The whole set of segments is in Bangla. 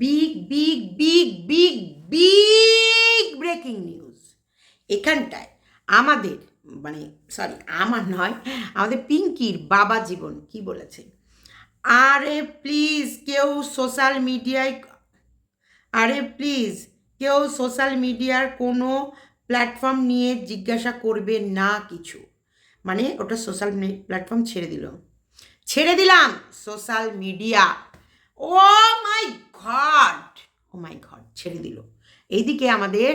Big big big big big breaking news এখানটায় আমাদের মানে সরি আমার নয়, আমাদের পিঙ্কির বাবা জীবন কি বলেছে? আরে প্লিজ কেউ সোশ্যাল মিডিয়ায় আরে প্লিজ কেউ সোশ্যাল মিডিয়ার কোনো প্ল্যাটফর্ম নিয়ে জিজ্ঞাসা করবে না কিছু। মানে ওটা সোশ্যাল প্ল্যাটফর্ম ছেড়ে দিল। ছেড়ে দিলাম social media oh my god oh my god ছেড়ে দিল। এইদিকে আমাদের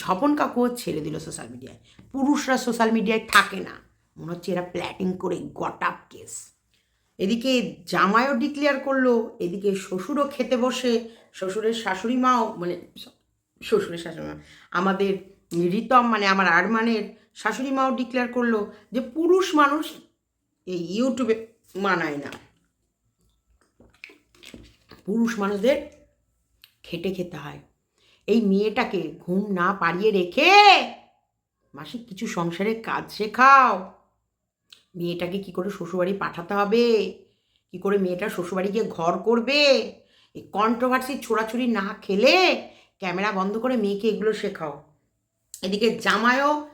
ঝপন কাকুও ছেড়ে দিল সোশ্যাল মিডিয়ায় পুরুষরা সোশ্যাল মিডিয়ায় থাকে না। মনে হচ্ছে এরা প্ল্যাটিং করে গটাপ কেস এদিকে জামাইও ডিক্লেয়ার করল। এদিকে শ্বশুরও খেতে বসে। শ্বশুরের শাশুড়ি মাও মানে শ্বশুরের শাশুড়ি মা, আমাদের রিতম মানে আমার আরমানের শাশুড়ি মাও ডিক্লেয়ার করল যে পুরুষ মানুষ এই ইউটিউবে মানায় না। পুরুষ মানুষদের খেটে খেতে হয়। এই মেয়েটাকে ঘুম না পাড়িয়ে রেখে মাসিক কিছু সংসারের কাজ শেখাও। মেয়েটাকে কি করে শ্বশুরবাড়ি পাঠাতে হবে? কি করে মেয়েটা শ্বশুরবাড়ি গিয়ে ঘর করবে? এই কন্ট্রোভার্সি ছোড়াছুড়ি না খেলে ক্যামেরা বন্ধ করে মেয়েকে এগুলো শেখাও। এদিকে জামায়ও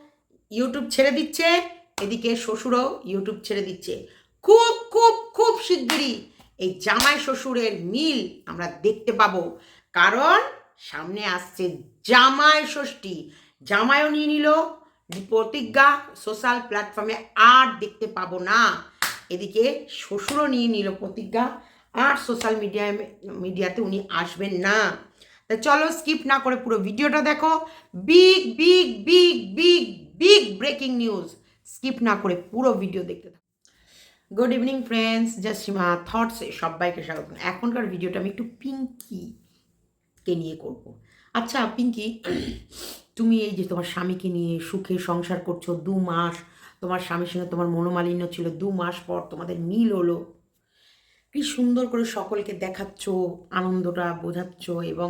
ইউটিউব ছেড়ে দিচ্ছে, এদিকে শ্বশুরও ইউটিউব ছেড়ে দিচ্ছে। খুব খুব খুব শিগগিরই এই জামাই শ্বশুরের মিল আমরা দেখতে পাবো। কারণ সামনে আসছে জামাই ষষ্ঠী। জামাইও নিয়ে নিল প্রতিজ্ঞা সোশ্যাল প্ল্যাটফর্মে আর দেখতে পাবো না। এদিকে শ্বশুরও নিয়ে নিল প্রতিজ্ঞা, আর সোশ্যাল মিডিয়ায় মিডিয়াতে উনি আসবেন না। তা চলো স্কিপ না করে পুরো ভিডিওটা দেখো। Big big big big big breaking news skip না করে পুরো ভিডিও দেখতে গুড ইভিনিং ফ্রেন্ডস জাসিমা থটসে সবাইকে স্বাগত। এখনকার ভিডিওটা আমি একটু পিঙ্কিকে নিয়ে করব। আচ্ছা পিঙ্কি তুমি এই যে তোমার স্বামীকে নিয়ে সুখে সংসার করছ দু মাস, তোমার স্বামীর সঙ্গে তোমার মনোমালিন্য ছিল দু মাস পর তোমাদের মিল হলো। কি সুন্দর করে সকলকে দেখাচ্ছ, আনন্দটা বোঝাচ্ছ এবং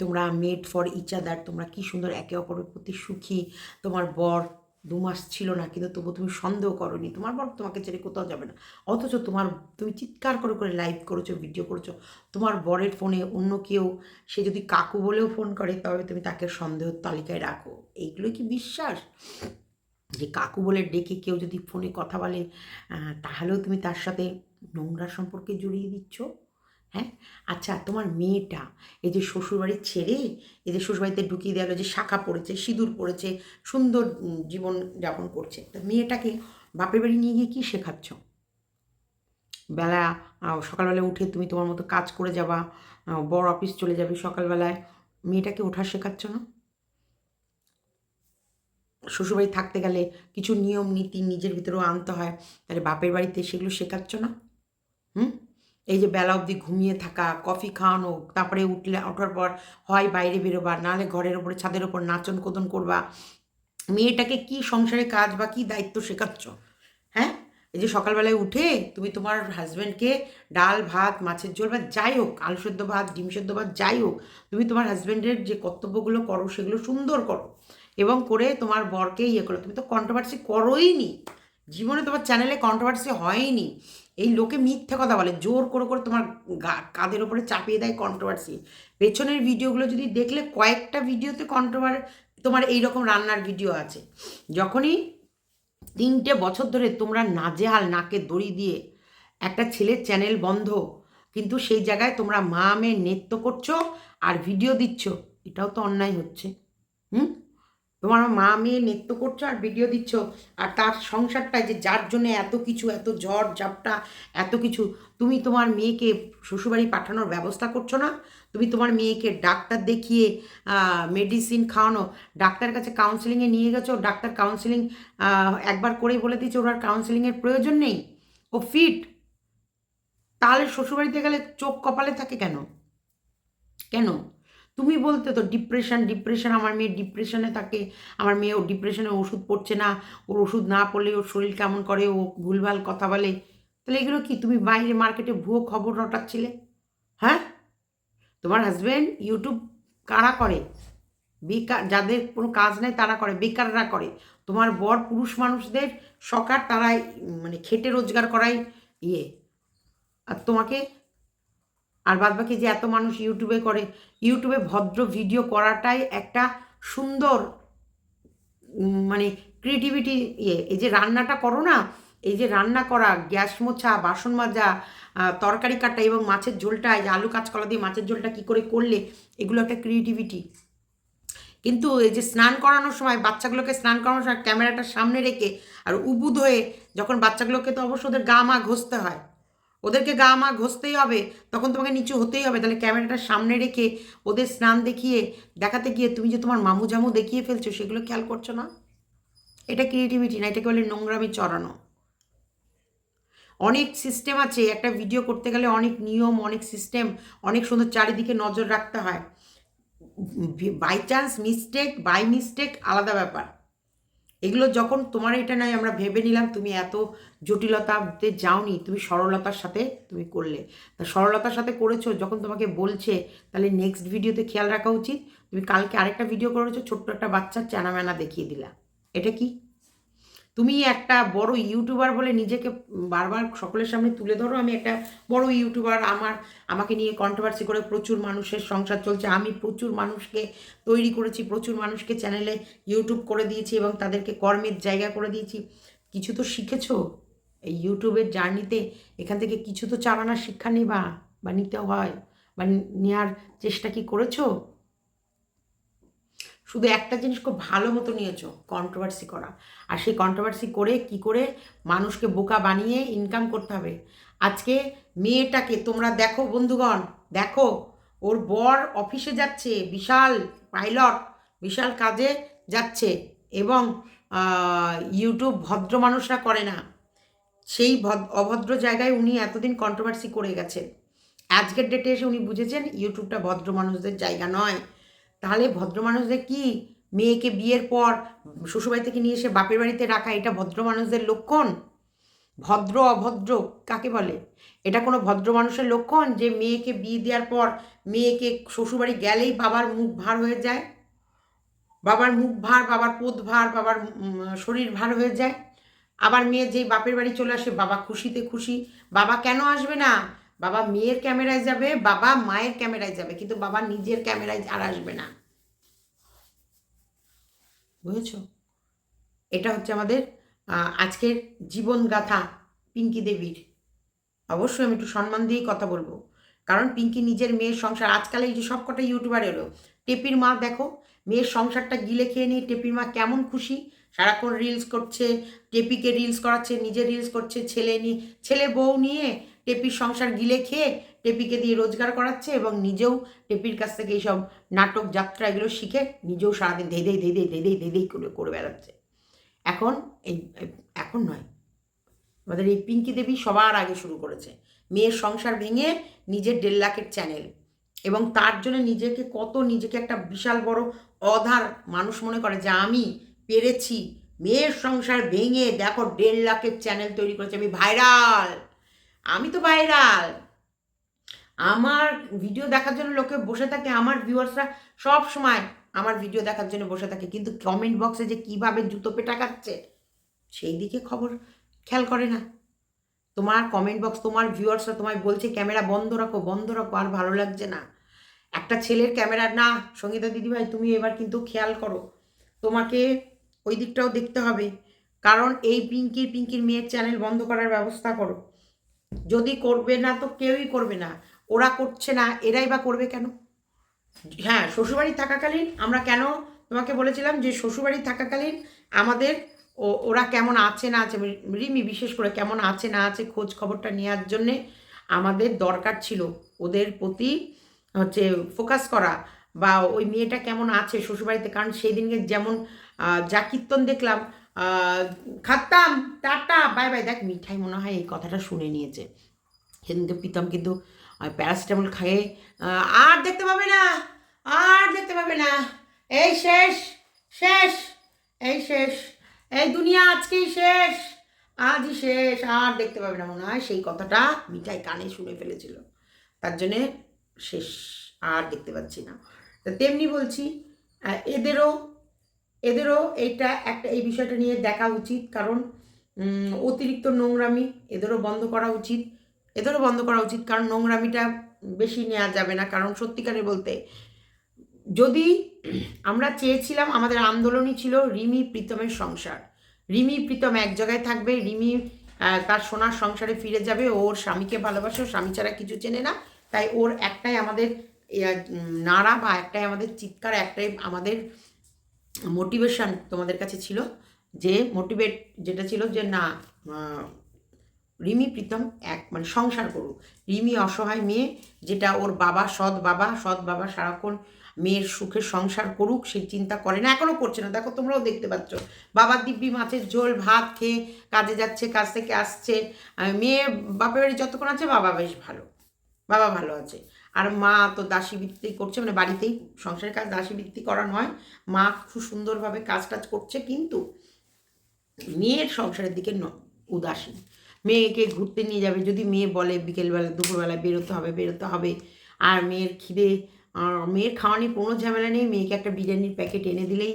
তোমরা মেড ফর ইচ আদার তোমরা কি সুন্দর একে অপরের প্রতি সুখী, তোমার বর দু মাস ছিল না, কিন্তু তবু তুমি সন্দেহ করনি। তোমার বর তোমাকে ছেড়ে কোথাও যাবে না। অথচ তোমার, তুমি চিৎকার করে করে লাইভ করেছ ভিডিও করেছ। তোমার বরের ফোনে অন্য কেউ, সে যদি কাকু বলেও ফোন করে, তবে তুমি তাকে সন্দেহের তালিকায় রাখো। এইগুলো কি বিশ্বাস? যে কাকু বলে ডেকে কেউ যদি ফোনে কথা বলে তাহলেও তুমি তার সাথে নোংরা সম্পর্কে জড়িয়ে দিচ্ছ? হ্যাঁ? আচ্ছা তোমার মেয়েটা, এই যে শ্বশুরবাড়ির ছেড়ে এই যে শ্বশুরবাড়িতে ঢুকিয়ে দেওয়া হলো যে শাখা পড়েছে, সিঁদুর পড়েছে, সুন্দর জীবন যাপন করছে, তা মেয়েটাকে বাপের বাড়ি নিয়ে গিয়ে কী শেখাচ্ছ? বেলা সকালবেলা উঠে তুমি তোমার মতো কাজ করে যাবা বড় অফিস চলে যাবে সকালবেলায়, মেয়েটাকে ওঠা শেখাচ্ছ না? শ্বশুরবাড়ি থাকতে গেলে কিছু নিয়ম, নীতি নিজের ভিতরেও আনতে হয়, তাহলে বাপের বাড়িতে সেগুলো শেখাচ্ছ না? হুম? এই যে বেলা অবধি ঘুমিয়ে থাকা কফি খাওয়ানো, তারপরে উঠলে, ওঠার পর হয় বাইরে বেরোবা, নাহলে ঘরের ওপরে, ছাদের ওপর নাচন কোদন করবা। মেয়েটাকে কি সংসারে কাজ বা কি দায়িত্ব শেখাচ্ছ? হ্যাঁ? এই যে সকালবেলায় উঠে তুমি তোমার হাজব্যান্ডকে ডাল, ভাত, মাছের ঝোল বা যাই হোক, আলু সেদ্ধ ভাত, ডিম সেদ্ধ ভাত, যাই হোক, তুমি তোমার হাজব্যান্ডের যে কর্তব্যগুলো করো, সেগুলো সুন্দর করো। এবং করে তোমার বরকে ইয়ে করো। তুমি তো কন্ট্রোভার্সি করোই নি। জীবনে তোমার চ্যানেলে কন্ট্রোভার্সি হয়নি। এই লোকে মিথ্যে কথা বলে, জোর করে করে তোমার কাঁধের ওপরে চাপিয়ে দেয় কন্ট্রোভার্সি পেছনের ভিডিওগুলো যদি দেখলে, কয়েকটা ভিডিওতে কন্ট্রোভার তোমার এই রকম রান্নার ভিডিও আছে। যখনই তিনটে বছর ধরে তোমরা নাজেহাল, নাকে দড়ি দিয়ে একটা ছেলের চ্যানেল বন্ধ, কিন্তু সেই জায়গায় তোমরা মা মেয়ে নৃত্য করছ আর ভিডিও দিচ্ছ, এটাও তো অন্যায় হচ্ছে। হুম? তোমার মা মেয়ে নৃত্য করছ আর ভিডিও দিচ্ছ, আর তার সংসারটায় যে যার জন্য এত কিছু, এত ঝড় ঝাপটা এত কিছু, তুমি তোমার মেয়েকে শ্বশুরবাড়ি পাঠানোর ব্যবস্থা করছ না? তুমি তোমার মেয়েকে ডাক্তার দেখিয়ে মেডিসিন খাওয়ানো ডাক্তার কাছে কাউন্সেলিংয়ে নিয়ে গেছো, ডাক্তার কাউন্সেলিং একবার করেই বলে দিচ্ছে ওর আর কাউন্সেলিংয়ের প্রয়োজন নেই। ও ফিট তাহলে শ্বশুরবাড়িতে গেলে চোখ কপালে থাকে কেন? কেন? তুমি বলতে তো ডিপ্রেশন ডিপ্রেশন আমার মেয়ে ডিপ্রেশনে থাকে। আমার মেয়ে ও ডিপ্রেশনে ওষুধ পড়ছে না, ওর ওষুধ না পড়লে ওর শরীর কেমন করে, ও ভুলভাল কথা বলে। তাহলে এগুলো কি, তুমি বাইরে মার্কেটে ভুয়ো খবর রটাচ্ছিলে? হ্যাঁ? তোমার হাজব্যান্ড ইউটিউব কারা করে? বেকার, যাদের কোনো কাজ নেই তারা করে, বেকাররা করে। তোমার বর পুরুষ মানুষদের সকার তারাই মানে খেটে রোজগার করাই ইয়ে। আর তোমাকে আর বাদবাকি যে এত মানুষ ইউটিউবে করে, ইউটিউবে ভদ্র ভিডিও করাটাই একটা সুন্দর মানে ক্রিয়েটিভিটি ইয়ে। এই যে রান্নাটা করো না, এই যে রান্না করা, গ্যাস মোছা, বাসন মাজা তরকারি কাটা এবং মাছের ঝোলটা যে আলু কাঁচকলা দিয়ে মাছের ঝোলটা কী করে করলে, এগুলো একটা ক্রিয়েটিভিটি কিন্তু এই যে স্নান করানোর সময়, বাচ্চাগুলোকে স্নান করানোর সময় ক্যামেরাটা সামনে রেখে আর উবুদ হয়ে যখন বাচ্চাগুলোকে তো অবশ্য ওদের গা মা ঘষতে হয় ওদেরকে গা মা ঘষতেই হবে, তখন তোমাকে নিচু হতেই হবে। তাহলে ক্যামেরাটা সামনে রেখে ওদের স্নান দেখিয়ে, দেখাতে গিয়ে তুমি যে তোমার মামু জামু দেখিয়ে ফেলছো, সেগুলো খেয়াল করছ না? এটা ক্রিয়েটিভিটি না, এটাকে বলে নোংরামি চড়ানো। অনেক সিস্টেম আছে, একটা ভিডিও করতে গেলে অনেক নিয়ম, অনেক সিস্টেম অনেক সুন্দর চারিদিকে নজর রাখতে হয়। By chance mistake by mistake আলাদা ব্যাপার। এগুলো যখন তোমার এটা নয়, আমরা ভেবে নিলাম তুমি এত জটিলতাতে যাওনি, তুমি সরলতার সাথে তুমি করলে। তা সরলতার সাথে করেছ, যখন তোমাকে বলছে, তাহলে নেক্সট ভিডিওতে খেয়াল রাখা উচিত। তুমি কালকে আরেকটা ভিডিও করেছ, ছোট্ট একটা বাচ্চার চেনা ম্যানা দেখিয়ে দিলা। এটা কি? তুমি একটা বড় ইউটিউবার বলে নিজেকে বারবার সকলের সামনে তুলে ধরো। আমি একটা বড় ইউটিউবার, আমার, আমাকে নিয়ে কন্ট্রোভার্সি করে প্রচুর মানুষের সংসার চলছে। আমি প্রচুর মানুষকে তৈরি করেছি, প্রচুর মানুষকে চ্যানেলে ইউটিউব করে দিয়েছি এবং তাদেরকে কর্মের জায়গা করে দিয়েছি। কিছু তো শিখেছো? এই ইউটিউবের জার্নিতে এখান থেকে কিছু তো চালানোর শিক্ষা নেবা, বা নিতে হয়, বা নেওয়ার চেষ্টা কি করেছ? শুধু একটা জিনিস খুব ভালো মতো নিয়েছো কন্ট্রোভার্সি করা। আর সেই কন্ট্রোভার্সি করে কি করে মানুষকে বোকা বানিয়ে ইনকাম করতে হবে। আজকে মেয়েটাকে তোমরা দেখো বন্ধুগণ, দেখো, ওর বর অফিসে যাচ্ছে, বিশাল পাইলট, বিশাল কাজে যাচ্ছে এবং ইউটিউব ভদ্র মানুষরা করে না। সেই ভদ- অভদ্র জায়গায় উনি এতদিন কন্ট্রোভার্সি করে গেছেন। আজকের ডেটে এসে উনি বুঝেছেন ইউটিউবটা ভদ্র মানুষদের জায়গা নয়। তাহলে ভদ্র মানুষদের কি মেয়েকে বিয়ের পর শ্বশুরবাড়ি থেকে নিয়ে এসে বাপের বাড়িতে রাখা এটা ভদ্র মানুষদের লক্ষণ? ভদ্র, অভদ্র, কাকে বলে? এটা কোনো ভদ্র মানুষের লক্ষণ যে মেয়েকে বিয়ে দেওয়ার পর মেয়েকে শ্বশুরবাড়ি গেলেই বাবার মুখ ভার হয়ে যায়? বাবার মুখ ভার, বাবার পোদ ভার, বাবার শরীর ভার হয়ে যায়? আবার মেয়ে যেই বাপের বাড়ি চলে আসে, বাবা খুশিতে খুশি। বাবা কেন আসবে না? বাবা মেয়ের ক্যামেরায় যাবে, বাবা মায়ের ক্যামেরায় যাবে, কিন্তু বাবা নিজের ক্যামেরায় আর আসবে না। বুঝেছ? এটা হচ্ছে আমাদের আজকের জীবনগাথা পিঙ্কি দেবীর। অবশ্যই আমি একটু সম্মান দিয়েই কথা বলব। কারণ পিঙ্কি নিজের মেয়ের সংসার, আজকাল এই যে সব কটা ইউটিউবার এলো, টেপির মা দেখো, মেয়ের সংসারটা গিলে খেয়ে নিয়ে টেপির মা কেমন খুশি। সারাক্ষণ রিলস করছে, টেপিকে রিলস করাচ্ছে, নিজে রিলস করছে, ছেলে নিয়ে ছেলে বউ নিয়ে টেপির সংসার গিলে খেয়ে টেপিকে দিয়ে রোজগার করাচ্ছে এবং নিজেও টেপির কাছ থেকে এইসব নাটক, যাত্রা এগুলো শিখে নিজেও সারাদিন ধেই ধেই ধেই ধেই ধেই ধেই ধেই করে করে বেড়াচ্ছে। এখন এই, এখন নয়। আমাদের এই পিঙ্কি দেবী সবার আগে শুরু করেছে। মেয়ের সংসার ভেঙে নিজের দেড় লাখের চ্যানেল এবং তার জন্য নিজেকে কত নিজেকে একটা বিশাল বড় অধার মানুষ মনে করে যে আমি পেরেছি। মেয়ের সংসার ভেঙে দেখো দেড় লাখের চ্যানেল তৈরি করেছে। আমি ভাইরাল! আমি তো ভাইরাল আমার ভিডিও দেখার জন্য লোকে বসে থাকে, আমার ভিউয়ার্সরা সব সময় আমার ভিডিও দেখার জন্য বসে থাকে। কিন্তু কমেন্ট বক্সে যে কীভাবে জুতো পেটা খাচ্ছে সেই দিকে খবর খেয়াল করে না। তোমার কমেন্ট বক্স তোমার ভিউয়ার্সরা তোমায় বলছে, ক্যামেরা বন্ধ রাখো বন্ধ রাখো, আর ভালো লাগছে না। একটা ছেলের ক্যামেরা, না, সঙ্গীতা দিদিভাই, তুমি এবার কিন্তু খেয়াল করো। তোমাকে ওই দিকটাও দেখতে হবে। কারণ এই পিঙ্কির পিঙ্কির মেয়ের চ্যানেল বন্ধ করার ব্যবস্থা করো। যদি করবে না তো কেউই করবে না। ওরা করছে না, এরাই বা করবে কেন? হ্যাঁ শ্বশুরবাড়ি থাকাকালীন আমরা কেন তোমাকে বলেছিলাম যে শ্বশুরবাড়ি থাকাকালীন আমাদের ও, ওরা কেমন আছে না আছে, রিমি বিশেষ করে কেমন আছে না আছে খোঁজ খবরটা নেওয়ার জন্যে আমাদের দরকার ছিল ওদের প্রতি হচ্ছে ফোকাস করা বা ওই মেয়েটা কেমন আছে শ্বশুরবাড়িতে, কারণ সেই দিনকে যেমন যা কীর্তন দেখলাম খাতাম টাটা বাই বাই। দেখ মিঠাই মনে হয় এই কথাটা শুনে নিয়েছে। সেদিনকে প্রীতম কিন্তু প্যারাসিটামল আহ, আর দেখতে পাবে না আর দেখতে পাবে না। এই শেষ শেষ এই শেষ এই দুনিয়া আজকেই শেষ আজই শেষ আর দেখতে পাবে না। মনে হয় সেই কথাটা মিঠাই কানে শুনে ফেলেছিল। তার জন্যে শেষ আর দেখতে পাচ্ছি না। তা তেমনি বলছি এদেরও এদেরও এইটা একটা, এই বিষয়টা নিয়ে দেখা উচিত, কারণ অতিরিক্ত নোংরামি এদেরও বন্ধ করা উচিত। এদেরও বন্ধ করা উচিত, কারণ নোংরামিটা বেশি নেওয়া যাবে না, কারণ সত্যিকারে বলতে, যদি আমরা চেয়েছিলাম, আমাদের আন্দোলনই ছিল রিমি প্রীতমের সংসার। রিমি প্রীতম এক জায়গায় থাকবে, রিমি তার সোনার সংসারে ফিরে যাবে ওর স্বামীকে ভালোবাসে ওর স্বামী ছাড়া কিছু চেনে না, তাই ওর একটাই আমাদের নাড়া বা একটাই আমাদের চিৎকার, একটাই আমাদের মোটিভেশন তোমাদের কাছে ছিল যে মোটিভেট যেটা ছিল যে না রিমি প্রীতম এক মানে সংসার করুক। রিমি অসহায় মেয়ে, যেটা ওর বাবা সৎ বাবা সৎ বাবা সারাক্ষণ মেয়ের সুখে সংসার করুক সেই চিন্তা করে না এখনও করছে না। দেখো, তোমরাও দেখতে পাচ্ছ। বাবা দিব্যি মাছের ঝোল, ভাত খেয়ে কাজে যাচ্ছে, কাজ থেকে আসছে। মেয়ে বাপের বাড়ি যতক্ষণ আছে, বাবা বেশ ভালো। বাবা ভালো আছে। আর মা তো দাসী বৃত্তি করছে মানে বাড়িতেই সংসারের কাজ দাসী বৃত্তি করা নয়, মা খুব সুন্দরভাবে কাজ টাজ করছে কিন্তু মেয়ের সংসারের দিকে উদাসীন। মেয়েকে ঘুরতে নিয়ে যাবে, যদি মেয়ে বলে বিকেলবেলা দুপুরবেলা বেরোতে হবে বেরোতে হবে, আর মেয়ের খিদে মেয়ের খাওয়া নিয়ে কোনো ঝামেলা নেই, মেয়েকে একটা বিরিয়ানির প্যাকেট এনে দিলেই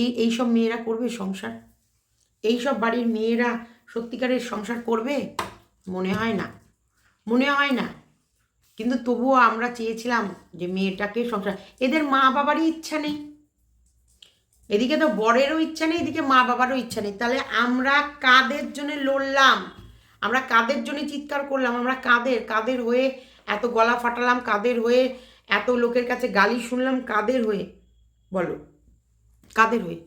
এই এইসব মেয়েরা করবে সংসার? এইসব বাড়ির মেয়েরা সত্যিকারের সংসার করবে? মনে হয় না। মনে হয় না। কিন্তু তবুও আমরা চেয়েছিলাম যে মেয়েটাকে সংসার, এদের মা বাবারই ইচ্ছা নেই। এদিকে তো বরেরও ইচ্ছা নেই, এদিকে মা বাবারও ইচ্ছা নেই। তাহলে আমরা কাদের জন্য লড়লাম? আমরা কাদের জন্য চিৎকার করলাম? আমরা কাদের? কাদের হয়ে এত গলা ফাটালাম? কাদের হয়ে এত লোকের কাছে গালি শুনলাম? কাদের হয়ে? বলো, কাদের হয়ে?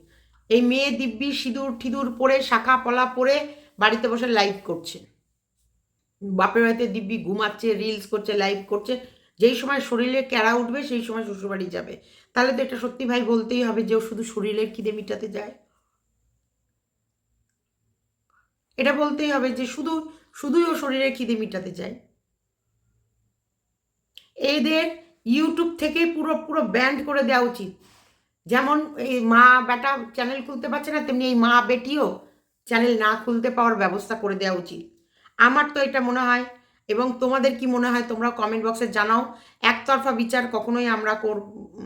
এই মেয়ে দিব্যি সিঁদুর ঠিদুর পরে, শাখা পলা পরে বাড়িতে বসে লাইভ করছে। বাপের বাড়িতে দিব্যি ঘুমাচ্ছে রিলস করছে লাইভ করছে। যেই সময় শরীরে ক্যারা উঠবে, সেই সময় শ্বশুরবাড়ি যাবে। তাহলে তো এটা সত্যি ভাই বলতেই হবে যে ও শুধু শরীরের খিদে মিটাতে যায়। এটা বলতেই হবে যে শুধু, শুধুই ও শরীরের খিদে মিটাতে যায়। এদের ইউটিউব থেকে পুরো পুরো ব্যান্ড করে দেওয়া উচিত। যেমন এই মা বেটা চ্যানেল খুলতে পারছে না, তেমনি এই মা বেটিও চ্যানেল না খুলতে পাওয়ার ব্যবস্থা করে দেওয়া উচিত। আমার তো এটা মনে হয়। এবং তোমাদের কি মনে হয় তোমরা কমেন্ট বক্সে জানাও। একতরফা বিচার কখনোই আমরা কর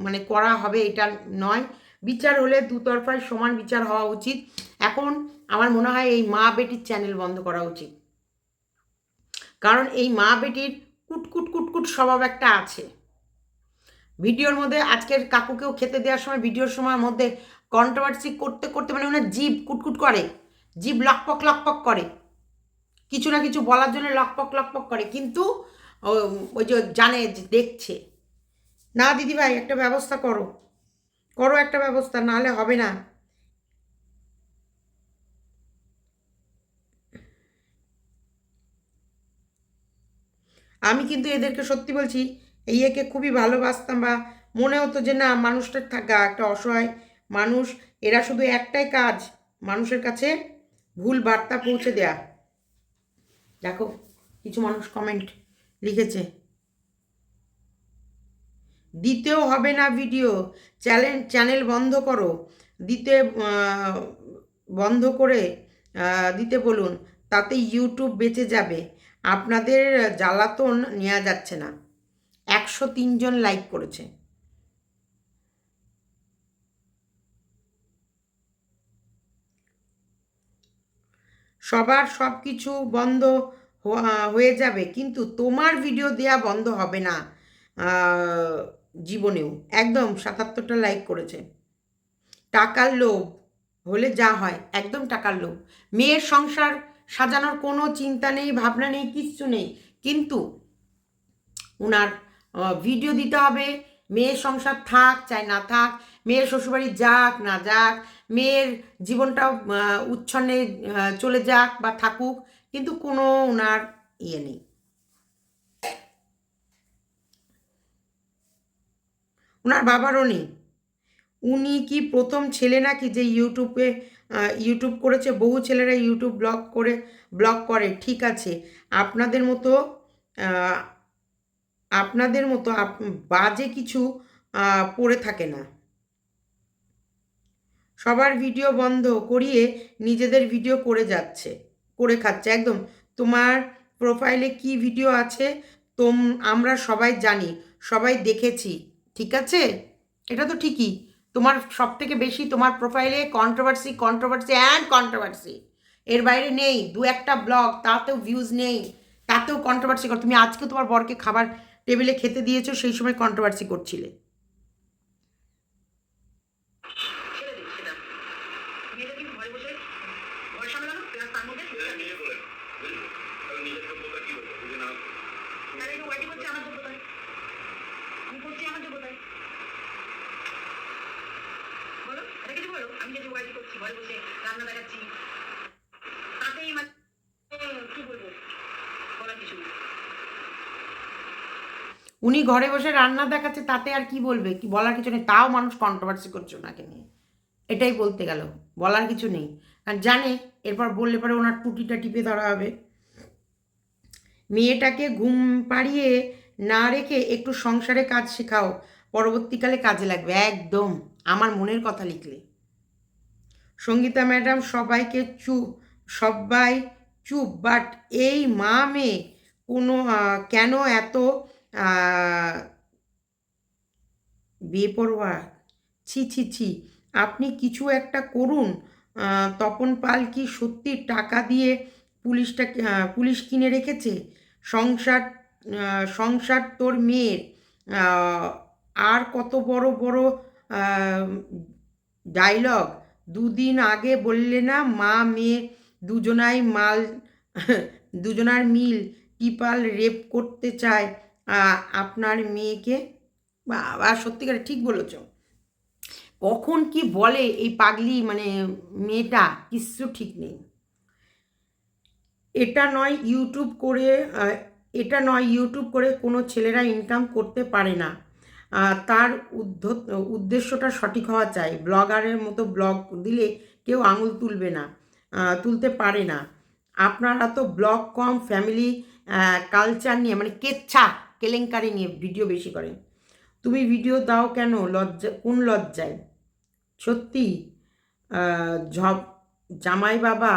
মানে করা হবে এটা নয়। বিচার হলে দুতরফায় সমান বিচার হওয়া উচিত। এখন আমার মনে হয় এই মা বেটির চ্যানেল বন্ধ করা উচিত। কারণ এই মা বেটির কুটকুট কুটকুট স্বভাব একটা আছে। ভিডিওর মধ্যে আজকের কাকুকেও খেতে দেওয়ার সময়, ভিডিওর সময়ের মধ্যে কন্ট্রোভার্সি করতে করতে মানে ওনার জিভ কুটকুট করে। জিভ লকপক লকপক করে। কিছু না কিছু বলার জন্য লকপক লকপক করে। কিন্তু ওই যে জানে দেখছে। না দিদি ভাই একটা ব্যবস্থা করো। করো একটা ব্যবস্থা, নাহলে হবে না। আমি কিন্তু এদেরকে সত্যি বলছি এই একে খুবই ভালোবাসতাম বা মনে হতো যে, না মানুষটার থাকা একটা অসহায় মানুষ। এরা শুধু একটাই কাজ, মানুষের কাছে ভুল বার্তা পৌঁছে দেয়া। দেখো, কিছু মানুষ কমেন্ট লিখেছে। দিতেও হবে না ভিডিও চ্যানেল চ্যানেল বন্ধ করো। দিতে বন্ধ করে দিতে বলুন, তাতে ইউটিউব বেঁচে যাবে। আপনাদের জ্বালাতন নেওয়া যাচ্ছে না। একশো তিনজন লাইক করেছে। সবার সব কিছু বন্ধ হয়ে যাবে। কিন্তু তোমার ভিডিও দেয়া বন্ধ হবে না জীবনেও। একদম সাতাত্তরটা লাইক করেছে। টাকার লোভ হলে যা হয়, একদম টাকার লোভ। মেয়ের সংসার সাজানোর কোনো চিন্তা নেই, ভাবনা নেই, কিচ্ছু নেই। কিন্তু ওনার ভিডিও দিতে হবে মেয়ের সংসার থাক চাই না থাক মেয়ের শ্বশুরবাড়ি যাক না যাক মেয়ের জীবনটাও আহ, উচ্ছন্নে চলে যাক বা থাকুক কিন্তু কোনো ওনার ইয়ে নেই। ওনার বাবারও নেই। উনি কি প্রথম ছেলে নাকি যে ইউটিউবে ইউটিউব করেছে বহু ছেলেরা ইউটিউব ব্লগ করে ব্লগ করে ঠিক আছে। আপনাদের মতো আপনাদের মতো বাজে কিছু পড়ে থাকে না। সবার ভিডিও বন্ধ করিয়ে নিজেদের ভিডিও করে যাচ্ছে, করে খাচ্ছে। একদম, তোমার প্রোফাইলে কি ভিডিও আছে, তোম, আমরা সবাই জানি, সবাই দেখেছি, ঠিক আছে? এটা তো ঠিকই। তোমার সব থেকে বেশি তোমার প্রোফাইলে কন্ট্রোভার্সি কন্ট্রোভার্সি অ্যান্ড কন্ট্রোভার্সি এর বাইরে নেই, দু একটা ব্লগ তাতেও ভিউজ নেই, তাতেও কন্ট্রোভার্সি কর। তুমি আজকে তোমার বরকে খাবার টেবিলে খেতে দিয়েছ সেই সময় কন্ট্রোভার্সি করছিলে। আমি দিন সেটা করছি ঘরে বসে ঘর সামলানো প্লাস তার মধ্যে এটা নিজে করে বুঝলি কারণ নিজের যোগ্যতা কি বলব বুঝে না তাহলে এই ওয়াইটি করছে আমার যোগ্যতায় আমি করছি আমার যোগ্যতায় বলো এটা কিছু বলো আমি যদি ওয়াইটি করছি ঘরে বসে রান্না দেখাচ্ছি তাতেই মানে কি বলব বলার কিছু নেই উনি ঘরে বসে রান্না দেখাচ্ছে, তাতে আর কি বলবে? কি বলার কিছু নেই। তাও মানুষ কন্ট্রোভার্সি করছে ওনাকে নিয়ে। এটাই বলতে গেল। বলার কিছু নেই। আর জানে, এরপর বললে পরে ওনার টুটিটা টিপে ধরা হবে। মেয়েটাকে ঘুম পাড়িয়ে না রেখে একটু সংসারে কাজ শেখাও। পরবর্তীকালে কাজে লাগবে। একদম। আমার মনের কথা লিখলে। সঙ্গীতা ম্যাডাম সবাইকে চুপ সবাই চুপ। বাট এই মা মেয়ে কোনো কেন এত বেপরোয়া ছি ছি ছি। আপনি কিছু একটা করুন। তপন পাল কি সত্যি টাকা দিয়ে পুলিশটা পুলিশ কিনে রেখেছে? সংসার সংসার তোর মেয়ের। আর কত বড় বড় ডায়লগ দুদিন আগে বললে না, মা, মেয়ে দুজনাই মাল, দুজনার মিল, টিপাল রেপ করতে চায়। আপনার মেয়েকে বা সত্যিকারে ঠিক বলেছ। কখন কি বলে এই পাগলি মানে মেয়েটা, কিচ্ছু ঠিক নেই। এটা নয় ইউটিউব করে এটা নয় ইউটিউব করে কোনো ছেলেরা ইনকাম করতে পারে না। তার উদ্দেশ্যটা সঠিক হওয়া চাই। ব্লগারের মতো ব্লগ দিলে কেউ আঙুল তুলবে না তুলতে পারে না। আপনারা তো ব্লগ কম ফ্যামিলি কালচার নিয়ে মানে কেচ্ছা কেলেঙ্কারি নিয়ে ভিডিও বেশি করেন। তুমি ভিডিও দাও কেন? লজ্জা, কোন লজ্জায়? সত্যি জামাই বাবা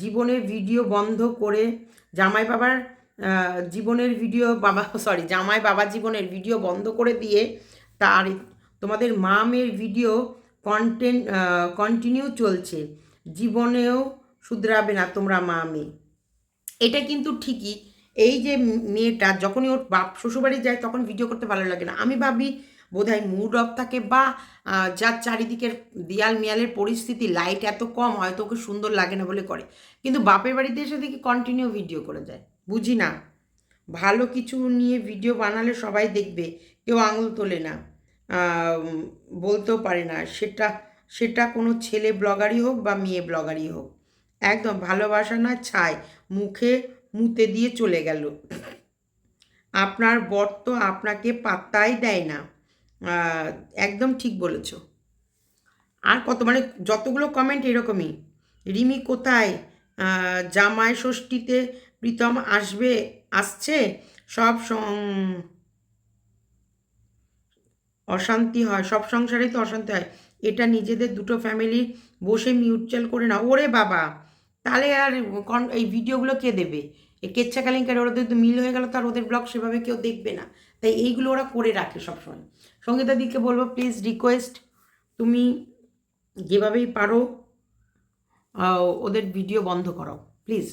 জীবনের ভিডিও বন্ধ করে জামাই বাবার জীবনের ভিডিও বাবা, সরি জামাই বাবা জীবনের ভিডিও বন্ধ করে দিয়ে তার, তোমাদের মা মেয়ের ভিডিও কন্টেন্ট কন্টিনিউ চলছে। জীবনেও শুধরাবে না তোমরা মা মেয়ে এটা কিন্তু ঠিকই এই যে মেয়েটা যখনই ওর বাপ, শ্বশুরবাড়ি যায় তখন ভিডিও করতে ভালো লাগে না। আমি ভাবি বোধহয় মুড অফ থাকে বা যার চারিদিকের দেয়াল মিয়ালের পরিস্থিতি লাইট এত কম হয়তো ওকে সুন্দর লাগে না বলে করে। কিন্তু বাপের বাড়িতে এসে দেখি কন্টিনিউ ভিডিও করে যায়। বুঝি না। ভালো কিছু নিয়ে ভিডিও বানালে সবাই দেখবে, কেউ আঙুল তোলে না। বলতেও পারে না। সেটা সেটা কোনো ছেলে ব্লগারই হোক বা মেয়ে ব্লগারই হোক। একদম ভালোবাসা না ছাই মুখে মুতে দিয়ে চলে গেল। আপনার বর তো আপনাকে পাত্তাই দেয় না। একদম ঠিক বলেছ। আর কত মানে যতগুলো কমেন্ট এরকমই। রিমি কোথায়? জামাই ষষ্ঠীতে প্রীতম আসবে, আসছে? সব অশান্তি হয়। সব সংসারেই তো অশান্তি হয়। এটা নিজেদের দুটো ফ্যামিলি বসে মিউচুয়াল করে না ওরে বাবা! তাহলে আর এই ভিডিওগুলো কে দেবে? এই কেচ্ছা কালিঙ্কার ওদের তো মিল হয়ে গেল তার ওদের ব্লগ সেভাবে কেউ দেখবে না। তাই এইগুলো ওরা করে রাখে সবসময়। সঙ্গীতা দিকে বলব প্লিজ রিকোয়েস্ট তুমি যেভাবেই পারো ওদের ভিডিও বন্ধ করো। প্লিজ